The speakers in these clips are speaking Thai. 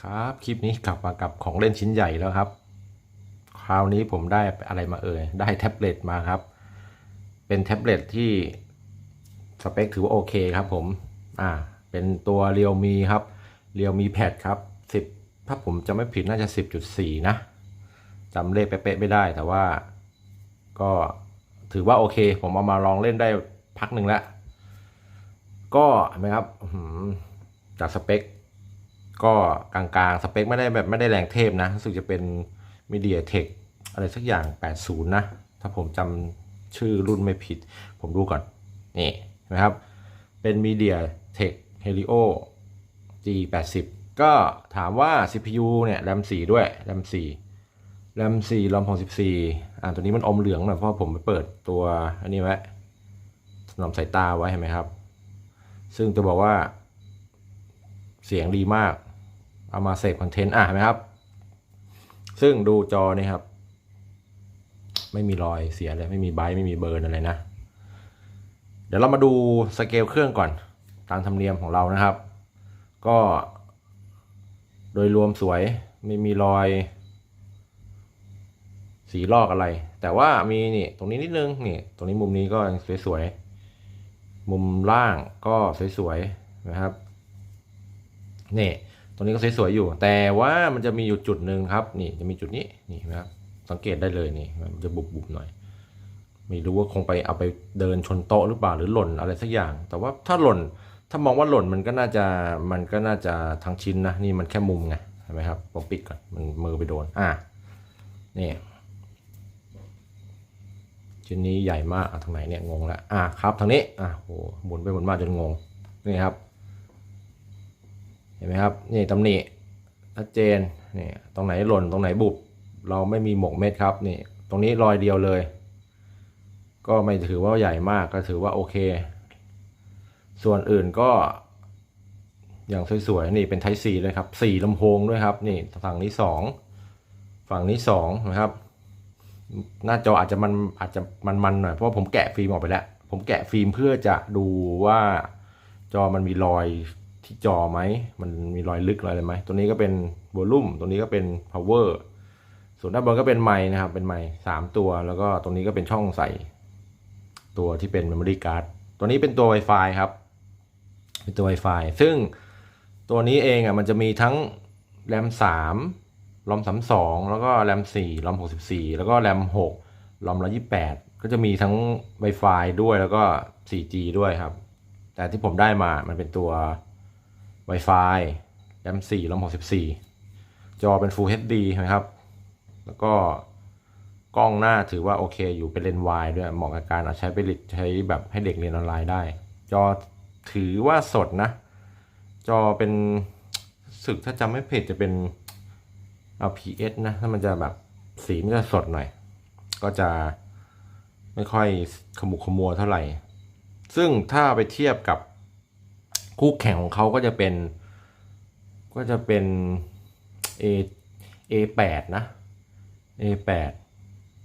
ครับคลิปนี้กลับมากับของเล่นชิ้นใหญ่แล้วครับ คราวนี้ผมได้อะไรมาเอ่ยได้แท็บเล็ตมาครับ เป็นแท็บเล็ตที่สเปคถือว่าโอเคครับผมอ่าเป็นตัวเรียวมีครับเรียวมีแพดครับสิบถ้าผมจะไม่ผิดน่าจะสิบจุดสี่นะจำเลขเป๊ะๆไม่ได้แต่ว่าก็ถือว่าโอเค ผมเอามาลองเล่นได้พักหนึ่งแล้ว ก็เห็นไหมครับจากสเปค ก็กลางๆ สเปคไม่ได้แบบไม่ได้แรงเทพนะรู้สึกจะเป็น MediaTek อะไรสักอย่าง 80 นะ ถ้าผมจำชื่อรุ่นไม่ผิด ผมดูก่อน นี่นะครับ เป็น MediaTek Helio G80 ก็ถามว่า CPU เนี่ย RAM 4ด้วย RAM 4 RAM 4 ROM 64อ่าตัวนี้มันอมเหลืองหน่อยเพราะผมไปเปิดตัวอันนี้ไว้ถนอมสายตาไว้เห็นไหมครับ ซึ่งจะบอกว่าเสียงดีมาก เอามาเสพคอนเทนต์อะเห็นไหมครับ ซึ่งดูจอนี่ครับ ไม่มีรอยเสียเลย ไม่มีไบต์ไม่มีเบิร์นอะไรนะ เดี๋ยวเรามาดูสเกลเครื่องก่อน ตามธรรมเนียมของเรานะครับ ก็ โดยรวมสวยไม่มีรอยสีลอกอะไร แต่ว่ามีนี่ตรงนี้นิดนึงนี่ตรงนี้มุมนี้ก็ยังสวยๆ มุมล่างก็สวยๆนะครับนี่ รงนี้ก็สวยๆอยู่ แต่ว่ามันจะมีอยู่จุดหนึ่งครับ นี่จะมีจุดนี้นี่เห็นะครับ สังเกตได้เลยนี่มันจะบุบๆหน่อย ไม่รู้ว่าคงไปเอาไปเดินชนโต๊ะหรือเปล่าหรือหล่นอะไรสักอย่าง แต่ว่าถ้าหล่น ถ้ามองว่าหล่นมันก็น่าจะมันก็น่าจะทั้งชิ้นนะนี่มันแค่มุมไงเห็นไหมครับผมปิดก่อนมันมือไปโดนอะนี่ชิ้นนี้ใหญ่มากอะทางไหนเนี่ยงงล้วอะครับทางนี้อะโหหมุนไปหมุนมาจนงงนี่ครับ เห็นไหมครับนี่ตำหนิชัดเจนนี่ตรงไหนหล่นตรงไหนบุบเราไม่มีหมกเม็ดครับนี่ตรงนี้รอยเดียวเลย ก็ไม่ถือว่าใหญ่มากก็ถือว่าโอเค ส่วนอื่นก็อย่างสวยๆนี่เป็นไทซีเลยครับสี่ลำโพงด้วยครับนี่ฝั่งนี้สองฝั่งนี้สองนะครับ หน้าจออาจจะมันอาจจะมันๆหน่อยเพราะาผมแกะฟิล์มออกไปแล้ว ผมแกะฟิล์มเพื่อจะดูว่าจอมันมีรอย ที่จอไหม มันมีรอยลึกรอยอะไรไหม ตัวนี้ก็เป็นวอลลุ่ม ตัวนี้ก็เป็น power ส่วนด้านบนก็เป็นไมค์นะครับ เป็นไมค์สามตัว แล้วก็ตรงนี้ก็เป็นช่องใส่ ตัวที่เป็น memory card ตัวนี้เป็นตัว Wi-Fi ครับ เป็นตัว Wi-Fi ซึ่งตัวนี้เองอะมันจะมีทั้ง RAM 3 ROM 32 แล้วก็ RAM 4 ROM 64 แล้วก็ RAM 6 ROM 128 ก็จะมีทั้ง Wi-Fi ด้วยแล้วก็ 4G ด้วยครับ แต่ที่ผมได้มามันเป็นตัว Wi-Fi RAM 4 ROM 64 จอเป็น Full HD นะครับ แล้วก็กล้องหน้าถือว่าโอเคอยู่เป็นเลนส์วายด้วยเหมาะกับการเอาใช้ไปใช้แบบให้เด็กเรียนออนไลน์ได้ จอถือว่าสดนะ จอเป็นสึกถ้าจำไม่ผิดจะเป็น LPS นะ ถ้ามันจะแบบสีมันจะสดหน่อย ก็จะไม่ค่อยขมุขมัวเท่าไหร่ ซึ่งถ้าไปเทียบกับ คู่แข่งของเขาก็จะเป็น ก็จะเป็น A A8 นะ A8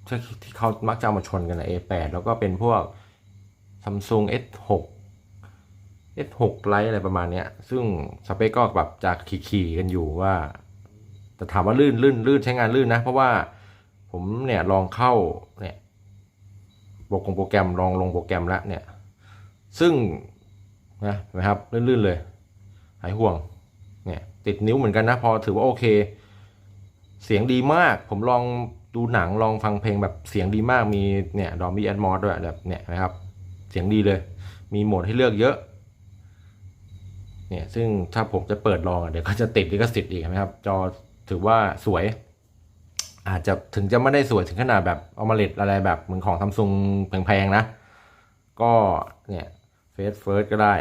ที่ที่เขามักจะมาชนกันนะ A8 แล้วก็เป็นพวก Samsung S6 S6 Lite อะไรประมาณนี้ซึ่งสเปคก็แบบจะขี่ๆกันอยู่ว่า แต่ถามว่าลื่นลื่นลื่นใช้งานลื่นนะ เพราะว่าผมเนี่ยลองเข้าเนี่ยโปรแกรมลองลงโปรแกรมแล้วเนี่ย ซึ่ง นะนไหมครับลื่นๆเลย หายห่วงเนี่ยติดนิ้วเหมือนกันนะ พอถือว่าโอเค เสียงดีมาก ผมลองดูหนังลองฟังเพลงแบบเสียงดีมากมีเนี่ยดอมบี้แอดมอสด้วยแบบเนี่ยนะครับ เสียงดีเลย มีโหมดให้เลือกเยอะเนี่ยซึ่งถ้าผมจะเปิดลองเดี๋ยวก็จะติดลิขสิทธิ์อีกนะครับ จอถือว่าสวย อาจจะถึงจะไม่ได้สวยถึงขนาดแบบเอามาเล็ดอะไรแบบเหมือนของซัมซุงแพงๆนะ ก็เนี่ย เฟซเฟิร์สก็ได้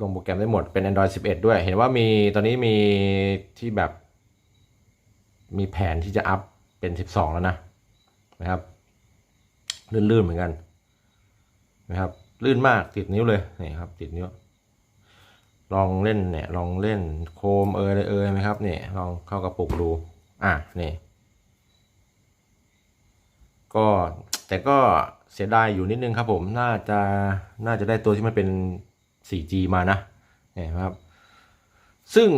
ลงโปรแกรมได้หมดเป็น Android 11 ด้วย เห็นว่ามีตอนนี้มีที่แบบ มีแผนที่จะอัพเป็น 12 แล้วนะนะครับ ลื่นๆเหมือนกันนะครับ ลื่นมากติดนิ้วเลยนี่ครับ ติดนิ้วลองเล่นเนี่ยลองเล่นโคมเอยเอยไหมครับเนี่ยลองเข้ากระปุกดู อะนี่ก็ แต่ก็เสียดายอยู่นิดนึงครับผมน่าจะน่าจะได้ตัวที่มันเป็น 4G มานะเนี่ยครับ ซึ่ง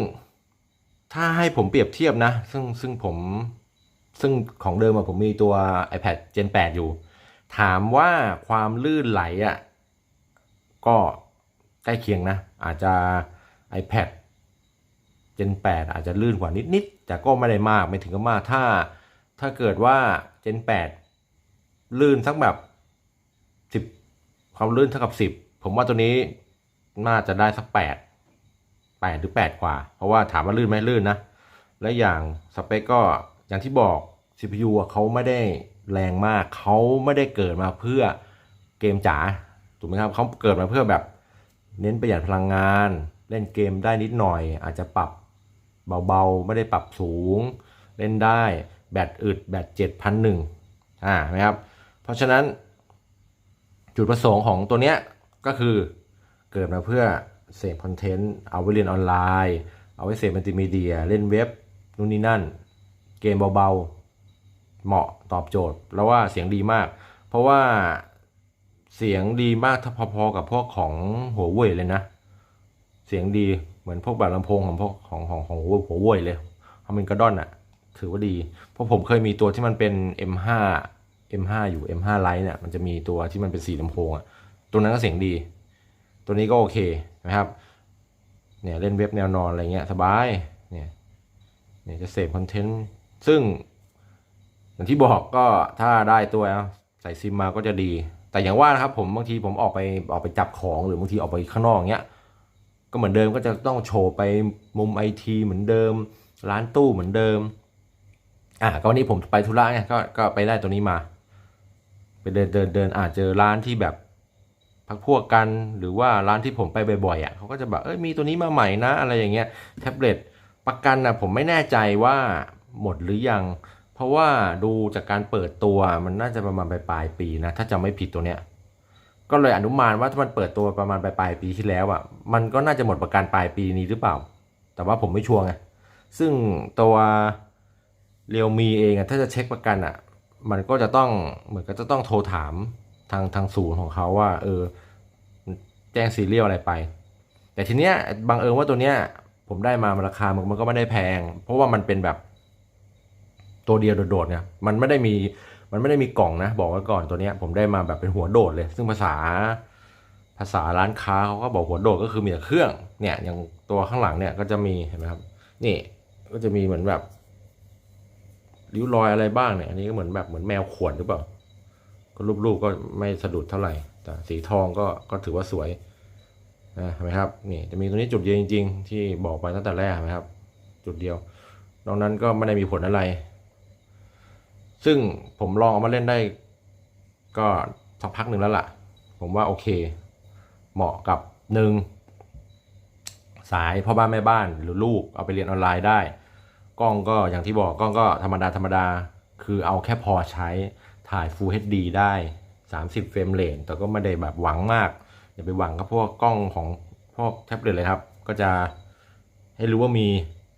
ถ้าให้ผมเปรียบเทียบนะ ซึ่งซึ่งผมซึ่งของเดิมอะผมมีตัว iPad Gen 8 อยู่ ถามว่าความลื่นไหลอะก็ใกล้เคียงนะ อาจจะ iPad Gen 8 อาจจะลื่นกว่านิดๆแต่ก็ไม่ได้มากไม่ถึงกับมากถ้าถ้าเกิดว่า Gen 8 ลื่นสักแบบ10ความลื่นเท่ากับ10ผมว่าตัวนี้น่าจะได้สัก8 8หรือ8กว่า เพราะว่าถามว่าลื่นไหมลื่นนะ และอย่างสเปคก็อย่างที่บอก CPU เขาไม่ได้แรงมากเขาไม่ได้เกิดมาเพื่อเกมจ๋าถูกไหมครับเขาเกิดมาเพื่อแบบเน้นประหยัดพลังงาน เล่นเกมได้นิดหน่อย อาจจะปรับเบาๆ ไม่ได้ปรับสูง เล่นได้แบตอึดแบตเจ็ดพันหนึ่งอ่าไหมครับ เพราะฉะนั้นจุดประสงค์ของตัวเนี้ยก็คือเกิดมาเพื่อเสพคอนเทนต์เอาไว้เรียนออนไลน์ เอาไว้เสพมัลติมีเดีย เล่นเว็บนู่นนี่นั่น เกมเบาๆ เหมาะตอบโจทย์ แล้วว่าเสียงดีมาก เพราะว่าเสียงดีมากถ้าพอๆกับพวกของหัวเว่ยเลยนะ เสียงดีเหมือนพวกแบบลำโพงของพวกของของของหัวหัวเว่ยเลยทำเป็นกระดอนอะถือว่าดี เพราะผมเคยมีตัวที่มันเป็น M5 M5 อยู่ M5 Lite เนี่ยมันจะมีตัวที่มันเป็นสีลำโพงอะตัวนั้นก็เสียงดี ตัวนี้ก็โอเคนะครับเนี่ยเล่นเว็บแนวนอนอะไรเงี้ยสบายเนี่ยเนี่ยจะเสพคอนเทนต์ซึ่ง อย่างที่บอกก็ถ้าได้ตัวใส่ซิมมาก็จะดี แต่อย่างว่านะครับผมบางทีผมออกไปออกไปจับของหรือบางทีออกไปข้างนอกเงี้ยก็เหมือนเดิมก็จะต้องโชว์ไปมุมไอทีเหมือนเดิม ร้านตู้เหมือนเดิมอะก็วันนี้ผมไปธุระไงก็ก็ไปได้ตัวนี้มา ไปเดินเดินเดินอาจเจอร้านที่แบบพักพวกกันหรือว่าร้านที่ผมไปบ่อยๆอะเขาก็จะแบบเอ้ยมีตัวนี้มาใหม่นะ อะไรอย่างเงี้ยแท็บเล็ตประกันนะผมไม่แน่ใจว่าหมดหรือยัง เพราะว่าดูจากการเปิดตัวมันน่าจะประมาณปลายปีนะ ถ้าจำไม่ผิดตัวเนี้ยก็เลยอนุมานว่าถ้ามันเปิดตัวประมาณปลายปีที่แล้วอะมันก็น่าจะหมดประกันปลายปีนี้หรือเปล่า แต่ว่าผมไม่ชัวร์ไงซึ่งตัวเรียวมีเองอะถ้าจะเช็คประกันอะ มันก็จะต้องเหมือนก็จะต้องโทรถามทางทางศูนย์ของเขาว่า เออ แจ้งซีเรียลอะไรไป แต่ทีเนี้ยบังเอิญว่าตัวเนี้ย ผมได้มามันราคามันมันก็ไม่ได้แพง เพราะว่ามันเป็นแบบตัวเดียวโดดๆเนี่ยมันไม่ได้มีมันไม่ได้มีกล่องนะ บอกไว้ก่อนตัวเนี้ย ผมได้มาแบบเป็นหัวโดดเลย ซึ่งภาษาภาษาร้านค้าเขาก็บอกหัวโดดก็คือมีแต่เครื่อง เนี่ยอย่างตัวข้างหลังเนี่ยก็จะมีเห็นไหมครับ นี่ก็จะมีเหมือนแบบ ริ้วรอยอะไรบ้างเนี่ยอันนี้ก็เหมือนแบบเหมือนแมวขวนหรือเปล่าก็รูปๆก็ไม่สะดุดเท่าไหร่ แต่สีทองก็ก็ถือว่าสวยนะเห็นไหมครับนี่จะมีตรงนี้จุดเดียวจริง ๆ ที่บอกไปตั้งแต่แรกนะครับ จุดเดียวนอกนั้นก็ไม่ได้มีผลอะไร ซึ่งผมลองเอามาเล่นได้ ก็สักพักหนึ่งแล้วล่ะ ผมว่าโอเค เหมาะกับหนึ่งสายพ่อบ้านแม่บ้านหรือลูกเอาไปเรียนออนไลน์ได้ กล้องก็อย่างที่บอกกล้องก็ธรรมดาธรรมดา คือเอาแค่พอใช้ถ่าย Full HD ได้ 30 เฟรมเรทแต่ก็ไม่ได้แบบหวังมาก อย่าไปหวังกับพวกกล้องของพวกแท็บเล็ตเลยครับ ก็จะให้รู้ว่ามี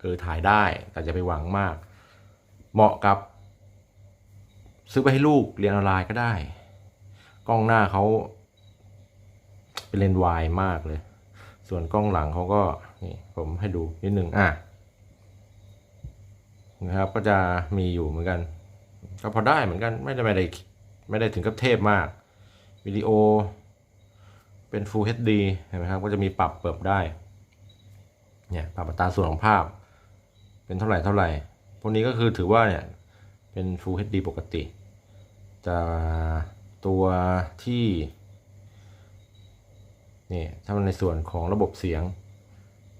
เออถ่ายได้ แต่จะไปหวังมาก เหมาะกับ ซื้อไปให้ลูกเรียนออนไลน์ก็ได้ กล้องหน้าเขาเป็นเลนส์วายมากเลย ส่วนกล้องหลังเขาก็นี่ผมให้ดูนิดนึงอะ นะครับ ก็จะมีอยู่เหมือนกัน ก็พอได้เหมือนกันไม่ได้ไม่ได้ไม่ได้ถึงกับเทพมากวิดีโอ เป็น Full HD เห็นไหมครับ ก็จะมีปรับเปิดได้เนี่ยปรับอัตราส่วนของภาพ เป็นเท่าไหร่เท่าไหร่ พวกนี้ก็คือถือว่าเนี่ยเป็น Full HD ปกติ จะตัวที่นี่ถ้ามันในส่วนของระบบเสียง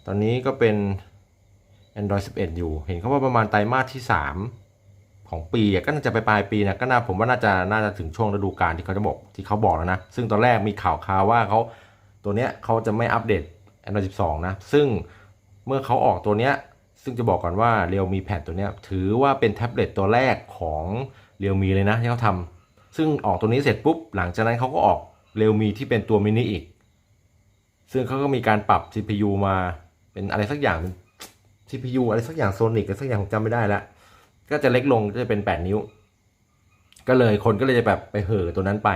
ตอนนี้ก็เป็น Android 11 อยู่ เห็นเขาว่าประมาณไตรมาสที่ 3 ของปีก็น่าจะไปปลายปีนะก็น่าผมว่าน่าจะน่าจะถึงช่วงฤดูกาลที่เขาจะบอกที่เขาบอกแล้วนะ ซึ่งตอนแรกมีข่าวข่าวว่าเขาตัวเนี้ยเขาจะไม่อัปเดต Android 12 นะ ซึ่งเมื่อเขาออกตัวเนี้ยซึ่งจะบอกก่อนว่า Realme Pad ตัวเนี้ยถือว่าเป็นแท็บเล็ตตัวแรกของ Realme เลยนะที่เขาทำซึ่งออกตัวนี้เสร็จปุ๊บหลังจากนั้นเขาก็ออก Realme ที่เป็นตัวมินิอีกซึ่งเขาก็มีการปรับ CPU มาเป็นอะไรสักอย่าง CPU อะไรสักอย่างโซนิกอะไรสักอย่างผมจำไม่ได้แล้วก็จะเล็กลงก็จะเป็น 8 นิ้ว ก็เลยคนก็เลยจะแบบไปเห่อตัวนั้นไป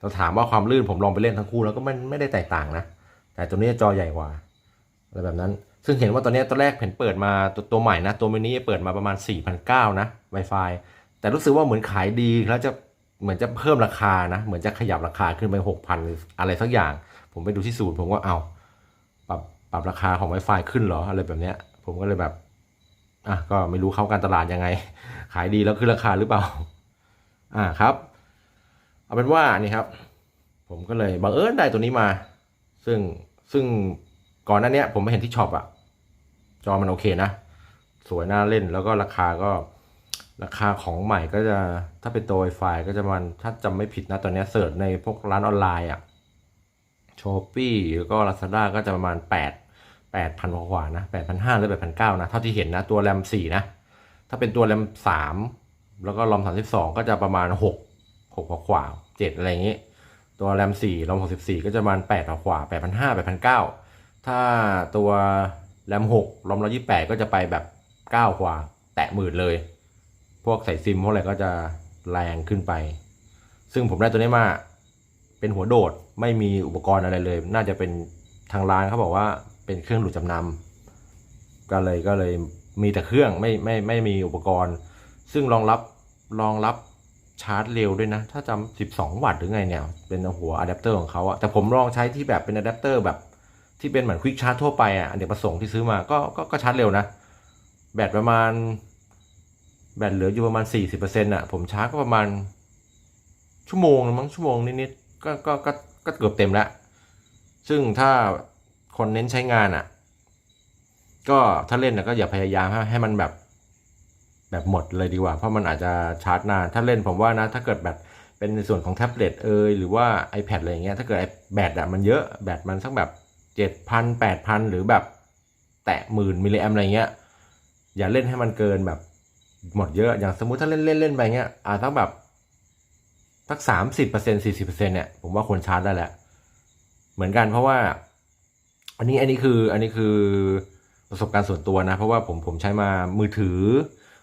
เราถามว่าความลื่นผมลองไปเล่นทั้งคู่แล้วก็ไม่ไม่ได้แตกต่างนะ แต่ตัวนี้จอใหญ่กว่าอะไรแบบนั้น ซึ่งเห็นว่าตอนนี้ตอนแรกเห็นเปิดมาตัวตัวใหม่นะ ตัวมินิเปิดมาประมาณ 4,900 นะ Wi-Fi แต่รู้สึกว่าเหมือนขายดีแล้วจะเหมือนจะเพิ่มราคานะ เหมือนจะขยับราคาขึ้นไป 6,000หรืออะไรสักอย่าง ผมไปดูที่สูตรผมก็เอาปรับปรับราคาของ Wi-Fi ขึ้นเหรออะไรแบบเนี้ย ผมก็เลยแบบอะก็ไม่รู้เข้าการตลาดยังไง ขายดีแล้วขึ้นราคาหรือเปล่า อ่าครับ เอาเป็นว่านี่ครับ ผมก็เลยบังเอิญได้ตัวนี้มา ซึ่งซึ่งก่อนหน้าเนี้ยผมไม่เห็นที่ช็อปอะจอมันโอเคนะ สวยน่าเล่นแล้วก็ราคาก็ราคาของใหม่ก็จะถ้าเป็นตัว Wi-Fi ก็จะมันถ้าจำไม่ผิดนะตอนนี้เสิร์ชในพวกร้านออนไลน์อะช้อปปี้แล้วก็ Lazada ก็จะประมาณ 8 8,000 กว่านะ8,500หรือ8,900นะ เท่าที่เห็นนะตัวแรม4นะ ถ้าเป็นตัวแรม3 แล้วก็รอม32 ก็จะประมาณ 6 6กว่าๆ7อะไรอย่างงี้ ตัวแรม4รอม64 ก็จะประมาณ8กว่าๆ8,500 8,900 ถ้าตัวแรม6รอม128 ก็จะไปแบบ 9 กว่า แตะหมื่นเลย พวกใส่ซิมพวกอะไรก็จะแรงขึ้นไป ซึ่งผมได้ตัวนี้มาเป็นหัวโดดไม่มีอุปกรณ์อะไรเลย น่าจะเป็นทางร้านเขาบอกว่า เป็นเครื่องหลุดจำนำก็เลยก็เลยมีแต่เครื่องไม่ไม่ไม่มีอุปกรณ์ ซึ่งรองรับรองรับชาร์จเร็วด้วยนะ ถ้าจำ12 วัตต์หรือไงเนี่ย เป็นหัวอะแดปเตอร์ของเขาอะแต่ผมลองใช้ที่แบบเป็นอะแดปเตอร์แบบที่เป็นเหมือนควิกชาร์จทั่วไปอะอันเดียประสงค์ที่ซื้อมาก็ก็ก็ชาร์จเร็วนะ แบตประมาณ แบตเหลืออยู่ประมาณ 40%อะผมชาร์จก็ประมาณ ชั่วโมงนึงมั้งชั่วโมงนิดๆก็ก็ก็ก็เกือบเต็มแล้ว ซึ่งถ้า คนเน้นใช้งานอะ ก็ถ้าเล่นนะก็อย่าพยายามให้ให้มันแบบ แบบหมดเลยดีกว่า เพราะมันอาจจะชาร์จนาน ถ้าเล่นผมว่านะ ถ้าเกิดแบตเป็นในส่วนของแท็บเล็ตเอยหรือว่า iPad อะไรอย่างเงี้ย ถ้าเกิดแบตอะมันเยอะแบตมันสักแบบเจ็ดพันแปดพันหรือแบบแตะหมื่นมิลลิแอมอะไรเงี้ย อย่าเล่นให้มันเกินแบบหมดเยอะ อย่างสมมุติถ้าเล่นเล่นเล่นไปเงี้ยอ่าตั้งแบบสักสามสิบเปอร์เซ็นสี่สิบเปอร์เซ็นเนี่ยผมว่าควรชาร์จได้แหละ เหมือนกันเพราะว่า อันนี้อันนี้คืออันนี้คือประสบการณ์ส่วนตัวนะ เพราะว่าผมผมใช้มามือถือ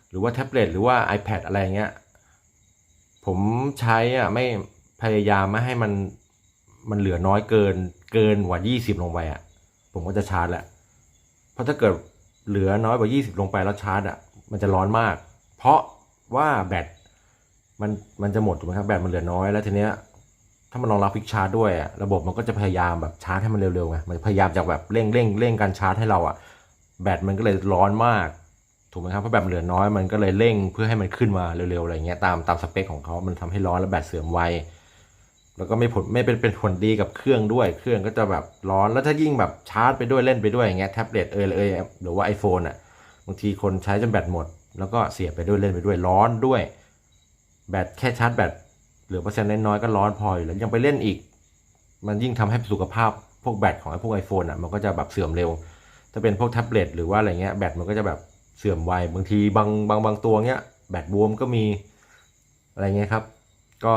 หรือว่าแท็บเล็ตหรือว่า iPad อะไรเงี้ยผมใช้อะไม่พยายามไม่ให้มันมันเหลือน้อยเกินเกินกว่ายี่สิบลงไปอะผมก็จะชาร์จแหละเพราะถ้าเกิดเหลือน้อยกว่า 20 ลงไปแล้วชาร์จอะมันจะร้อนมาก เพราะว่าแบตมันมันจะหมดถูกไหมครับแบตมันเหลือน้อยแล้วทีเนี้ย ถ้ามันรองรับฟิกชาร์ด้วยอะระบบมันก็จะพยายามแบบชาร์จให้มันเร็วๆไงมันพยายามจะแบบเร่งเร่งเร่งการชาร์จให้เราอะแบตมันก็เลยร้อนมากถูกไหมครับเพราะแบตเหลือน้อยมันก็เลยเร่งเพื่อให้มันขึ้นมาเร็วๆอะไรเงี้ยตามตามสเปคของเขามันทำให้ร้อนแล้วแบตเสื่อมไวแล้วก็ไม่ผลไม่เป็นเป็นผลดีกับเครื่องด้วย เครื่องก็จะแบบร้อนแล้วถ้ายิ่งแบบชาร์จไปด้วยเล่นไปด้วยอย่างเงี้ยแท็บเล็ตเอยเอยหรือว่า iPhone อะบางทีคนใช้จนแบตหมด แล้วก็เสียบไปด้วยเล่นไปด้วยร้อนด้วย แบตแค่ชาร์จแบต เหลือเปอร์เซ็นต์น้อยๆก็ร้อนพออยู่แล้วยังไปเล่นอีก มันยิ่งทำให้สุขภาพพวกแบตของไอ้พวก iPhone อะมันก็จะแบบเสื่อมเร็วถ้าเป็นพวกแท็บเล็ตหรือว่าอะไรเงี้ยแบตมันก็จะแบบเสื่อมไวบางทีบางบางบางตัวเงี้ยแบตบวมก็มีอะไรเงี้ยครับ ก็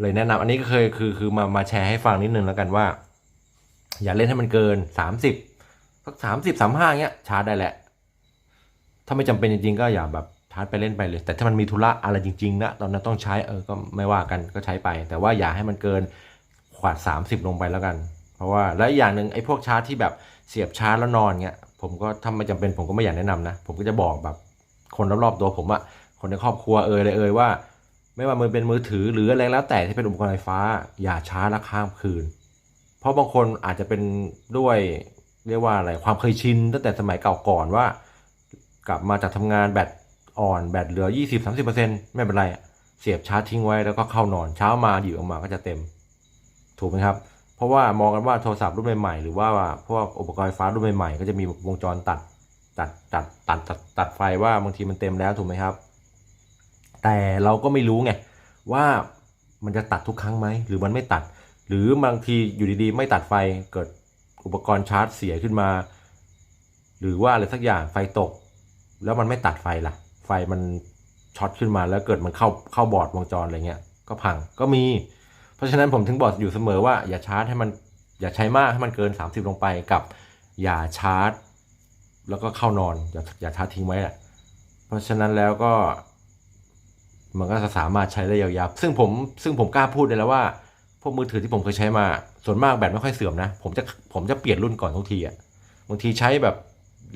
เลยแนะนำอันนี้ก็เคยคือคือมามาแชร์ให้ฟังนิดนึงแล้วกันว่า อย่าเล่นให้มันเกิน 30สักสามสิบสามห้าเงี้ยชาร์จได้แหละ ถ้าไม่จำเป็นจริงๆก็อย่าแบบ ชาร์จไปเล่นไปเลย แต่ถ้ามันมีธุระอะไรจริงๆนะตอนนั้นต้องใช้เออก็ไม่ว่ากันก็ใช้ไป แต่ว่าอย่าให้มันเกินขวาด30 ลงไปแล้วกัน เพราะว่าและอีกอย่างหนึ่งไอ้พวกชาร์จที่แบบเสียบชาร์จแล้วนอนเงี้ยผมก็ถ้าไม่จำเป็นผมก็ไม่อยากแนะนำนะผมก็จะบอกแบบคนรอบๆตัวผมอะคนในครอบครัวเอยเลยเอยว่า ไม่ว่ามือเป็นมือถือหรืออะไรแล้วแต่ที่เป็นอุปกรณ์ไฟฟ้า อย่าชาร์จแล้วข้ามคืน เพราะบางคนอาจจะเป็นด้วยเรียกว่าอะไรความเคยชินตั้งแต่สมัยเก่าก่อนว่า กลับมาจากทำงานแบต อ่อนแบตเหลือ 20-30%ไม่เป็นไรเสียบชาร์จทิ้งไว้แล้วก็เข้านอนเช้ามาหยิบออกมาก็จะเต็ม ถูกไหมครับ เพราะว่ามองกันว่าโทรศัพท์รุ่นใหม่ๆหรือว่าพวกอุปกรณ์ไฟฟ้ารุ่นใหม่ๆก็จะมีวงจรตัดตัดตัดตัดตัดตัดไฟว่าบางทีมันเต็มแล้วถูกไหมครับ แต่เราก็ไม่รู้ไงว่ามันจะตัดทุกครั้งไหมหรือมันไม่ตัด หรือบางทีอยู่ดีๆ ไม่ตัดไฟเกิดอุปกรณ์ชาร์จเสียขึ้นมา หรือว่าอะไรสักอย่างไฟตก แล้วมันไม่ตัดไฟล่ะ ไฟมันช็อตขึ้นมาแล้วเกิดมันเข้าเข้าบอร์ดวงจรอะไรเงี้ยก็พังก็มี เพราะฉะนั้นผมถึงบอกอยู่เสมอว่าอย่าชาร์จให้มันอย่าใช้มากให้มันเกิน 30 ลงไปกับอย่าชาร์จ แล้วก็เข้านอนอย่าอย่าชาร์จทิ้งไว้แหละเพราะฉะนั้นแล้วก็ มันก็จะสามารถใช้ได้ยาวๆซึ่งผมซึ่งผมกล้าพูดได้แล้วว่าพวกมือถือที่ผมเคยใช้มา ส่วนมากแบตไม่ค่อยเสื่อมนะ ผมจะผมจะเปลี่ยนรุ่นก่อนทุกทีอะบางทีใช้แบบ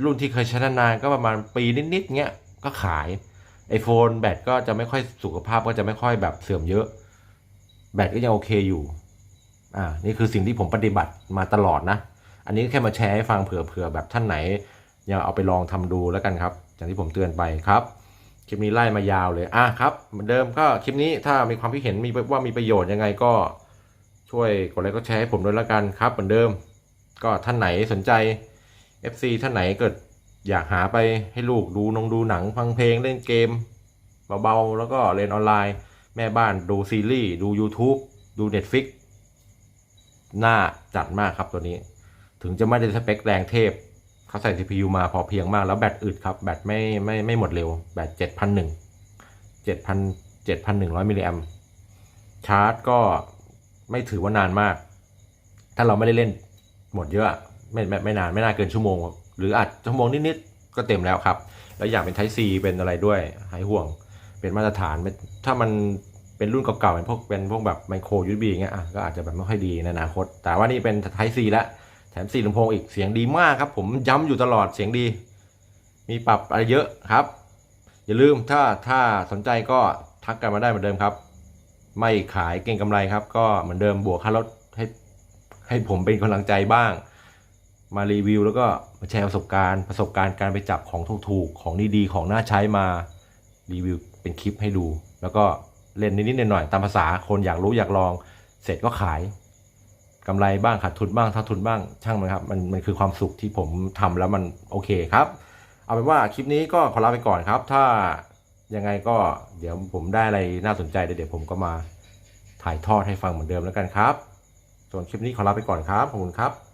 รุ่นที่เคยใช้นานๆก็ประมาณปีนิดๆเงี้ย ก็ขายไอโฟนแบตก็จะไม่ค่อยสุขภาพก็จะไม่ค่อยแบบเสื่อมเยอะ แบตก็ยังโอเคอยู่ อ่า นี่คือสิ่งที่ผมปฏิบัติมาตลอดนะ อันนี้แค่มาแชร์ให้ฟังเผื่อเผื่อแบบท่านไหนยังเอาไปลองทำดูแล้วกันครับ อย่างที่ผมเตือนไปครับ คลิปนี้ไล่มายาวเลย อะครับ เหมือนเดิมก็คลิปนี้ถ้ามีความคิดเห็นมีว่ามีประโยชน์ยังไงก็ช่วยกดไลค์กดแชร์ให้ผมด้วยแล้วกันครับ เหมือนเดิม ก็ท่านไหนสนใจ FC ท่านไหนเกิด อยากหาไปให้ลูกดูนงดูหนังฟังเพลงเล่นเกมเบาๆ แล้วก็เรียนออนไลน์ แม่บ้านดูซีรีส์ดู YouTube ดู Netflix น่าจัดมากครับตัวนี้ ถึงจะไม่ได้สเปคแรงเทพ เขาใส่ CPU มาพอเพียงมากแล้วแบตอึดครับ แบตไม่ไม่ไม่หมดเร็ว แบตเจ็ดพันหนึ่งเจ็ดพันเจ็ดพันหนึ่งร้อยมิลลิแอมชาร์จก็ไม่ถือว่านานมาก ถ้าเราไม่ได้เล่นหมดเยอะไม่ไม่ไม่นานไม่นานเกินชั่วโมง หรืออาจชั่วโมงนิดๆก็เต็มแล้วครับ แล้วอย่างเป็น Type C เป็นอะไรด้วยหายห่วงเป็นมาตรฐาน ถ้ามันเป็นรุ่นเก่าๆเป็นพวกเป็นพวกแบบไมโคร USB อย่างเงี้ยก็อาจจะแบบไม่ค่อยดีในอนาคต แต่ว่านี่เป็น Type C แล้วแถมสี่ลำโพงอีกเสียงดีมากครับ ผมย้ำอยู่ตลอดเสียงดี มีปรับอะไรเยอะครับ อย่าลืมถ้าถ้าสนใจก็ทักกันมาได้เหมือนเดิมครับ ไม่ขายเก่งกำไรครับ ก็เหมือนเดิมบวกค่ารถให้ให้ผมเป็นกำลังใจบ้าง มารีวิว แล้วก็มาแชร์ประสบการณ์ประสบการณ์การไปจับของถูกๆของดีๆของน่าใช้มารีวิวเป็นคลิปให้ดู แล้วก็เล่นนิดๆหน่อยๆตามภาษาคนอยากรู้อยากลอง เสร็จก็ขายกำไรบ้างขาดทุนบ้างถ้าทุนบ้างช่างมันครับมันมันคือความสุขที่ผมทำแล้วมันโอเคครับ เอาเป็นว่าคลิปนี้ก็ขอลาไปก่อนครับ ถ้ายังไงก็เดี๋ยวผมได้อะไรน่าสนใจเดี๋ยวผมก็มาถ่ายทอดให้ฟังเหมือนเดิมแล้วกันครับ ส่วนคลิปนี้ขอลาไปก่อนครับขอบคุณครับ